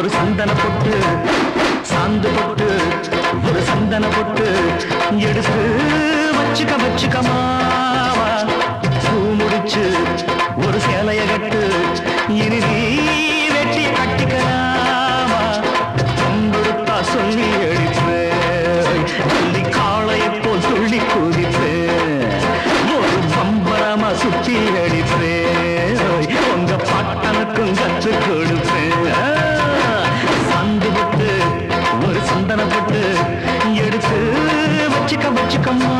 ஒரு சந்தன பொட்டு சாந்து பொட்டு ஒரு சந்தன பொட்டு எடுத்து வச்சுக்க வச்சுக்க மாவா. பூ முடிச்சு ஒரு சேலைய கட்டு இனி நீ வெட்டி கட்டிக்கலாமா? தொம்புடுத்தா சொல்லி அடிப்பேன் சொல்லி காளையை போல் சொல்லி குதிப்பேன் ஒரு பம்பரமா சுத்தி அடிப்பேன் உங்க பாட்டனுக்கும் கற்றுக் கொடுப்பேன் மனசு வச்சுக்க வச்சுக்கம்மா